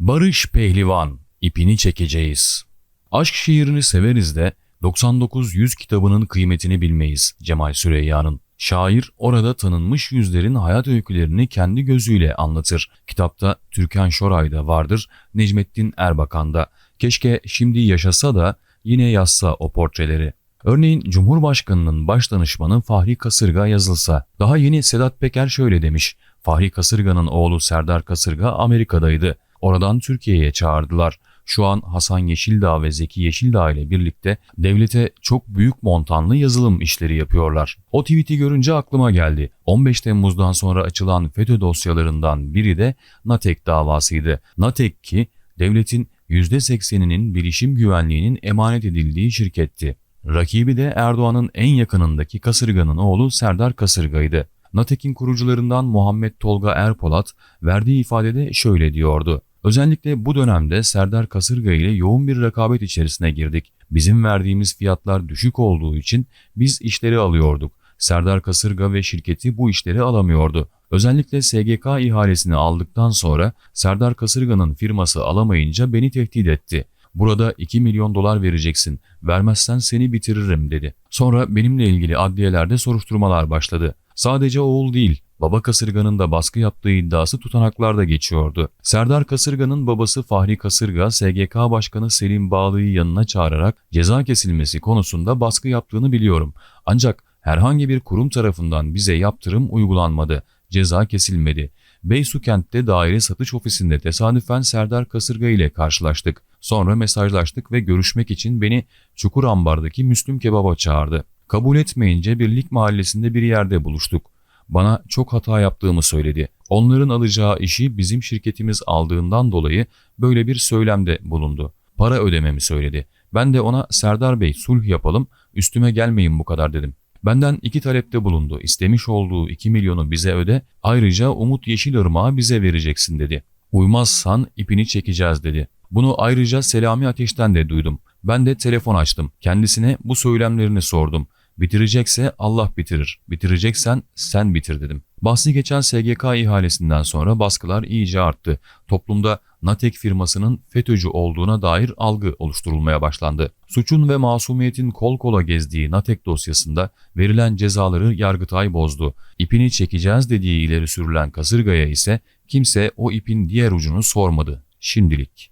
Barış Pehlivan, ipini çekeceğiz. Aşk şiirini severiz de 99-100 kitabının kıymetini bilmeyiz Cemal Süreyya'nın. Şair orada tanınmış yüzlerin hayat öykülerini kendi gözüyle anlatır. Kitapta Türkan Şoray da vardır, Necmettin Erbakan da. Keşke şimdi yaşasa da yine yazsa o portreleri. Örneğin Cumhurbaşkanının baş danışmanı Fahri Kasırga yazılsa. Daha yeni Sedat Peker şöyle demiş. Fahri Kasırga'nın oğlu Serdar Kasırga Amerika'daydı. Oradan Türkiye'ye çağırdılar. Şu an Hasan Yeşildağ ve Zeki Yeşildağ ile birlikte devlete çok büyük montanlı yazılım işleri yapıyorlar. O tweet'i görünce aklıma geldi. 15 Temmuz'dan sonra açılan FETÖ dosyalarından biri de Natek davasıydı. Natek ki devletin %80'inin bilişim güvenliğinin emanet edildiği şirketti. Rakibi de Erdoğan'ın en yakınındaki Kasırga'nın oğlu Serdar Kasırga'ydı. Natek'in kurucularından Muhammed Tolga Erpolat verdiği ifadede şöyle diyordu. Özellikle bu dönemde Serdar Kasırga ile yoğun bir rekabet içerisine girdik. Bizim verdiğimiz fiyatlar düşük olduğu için biz işleri alıyorduk. Serdar Kasırga ve şirketi bu işleri alamıyordu. Özellikle SGK ihalesini aldıktan sonra Serdar Kasırga'nın firması alamayınca beni tehdit etti. Burada 2 milyon dolar vereceksin, vermezsen seni bitiririm dedi. Sonra benimle ilgili adliyelerde soruşturmalar başladı. Sadece oğul değil, baba kasırganın da baskı yaptığı iddiası tutanaklarda geçiyordu. Serdar Kasırga'nın babası Fahri Kasırga, SGK Başkanı Selim Bağlı'yı yanına çağırarak ceza kesilmesi konusunda baskı yaptığını biliyorum. Ancak herhangi bir kurum tarafından bize yaptırım uygulanmadı, ceza kesilmedi. Beysukent'te daire satış ofisinde tesadüfen Serdar Kasırga ile karşılaştık. Sonra mesajlaştık ve görüşmek için beni Çukurambar'daki Müslüm Kebap'a çağırdı. Kabul etmeyince Birlik Mahallesi'nde bir yerde buluştuk. Bana çok hata yaptığımı söyledi. Onların alacağı işi bizim şirketimiz aldığından dolayı böyle bir söylemde bulundu. Para ödememi söyledi. Ben de ona Serdar Bey sulh yapalım, üstüme gelmeyin bu kadar dedim. Benden iki talepte bulundu. İstemiş olduğu 2 milyonu bize öde, ayrıca Umut Yeşilırmak'ı bize vereceksin dedi. Uymazsan ipini çekeceğiz dedi. Bunu ayrıca Selami Ateş'ten de duydum. Ben de telefon açtım. Kendisine bu söylemlerini sordum. Bitirecekse Allah bitirir, bitireceksen sen bitir dedim. Bahsi geçen SGK ihalesinden sonra baskılar iyice arttı. Toplumda Natek firmasının FETÖ'cü olduğuna dair algı oluşturulmaya başlandı. Suçun ve masumiyetin kol kola gezdiği Natek dosyasında verilen cezaları Yargıtay bozdu. İpini çekeceğiz dediği ileri sürülen kasırgaya ise kimse o ipin diğer ucunu sormadı. Şimdilik.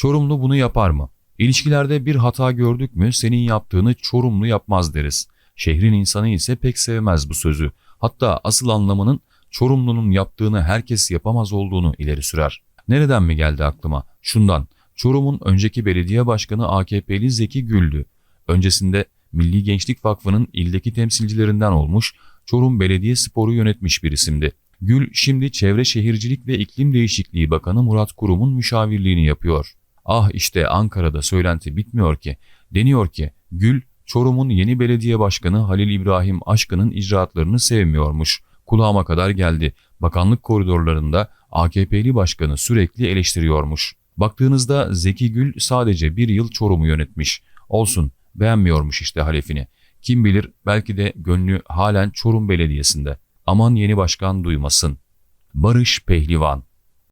Çorumlu bunu yapar mı? İlişkilerde bir hata gördük mü senin yaptığını Çorumlu yapmaz deriz. Şehrin insanı ise pek sevmez bu sözü. Hatta asıl anlamının Çorumlu'nun yaptığını herkes yapamaz olduğunu ileri sürer. Nereden mi geldi aklıma? Şundan. Çorum'un önceki belediye başkanı AKP'li Zeki Gül'dü. Öncesinde Milli Gençlik Vakfı'nın ildeki temsilcilerinden olmuş, Çorum Belediye Sporu yönetmiş bir isimdi. Gül şimdi Çevre Şehircilik ve İklim Değişikliği Bakanı Murat Kurum'un müşavirliğini yapıyor. Ah işte Ankara'da söylenti bitmiyor ki. Deniyor ki Gül Çorum'un yeni belediye başkanı Halil İbrahim Aşkı'nın icraatlarını sevmiyormuş. Kulağıma kadar geldi. Bakanlık koridorlarında AKP'li başkanı sürekli eleştiriyormuş. Baktığınızda Zeki Gül sadece bir yıl Çorum'u yönetmiş. Olsun beğenmiyormuş işte halefini. Kim bilir belki de gönlü halen Çorum Belediyesi'nde. Aman yeni başkan duymasın. Barış Pehlivan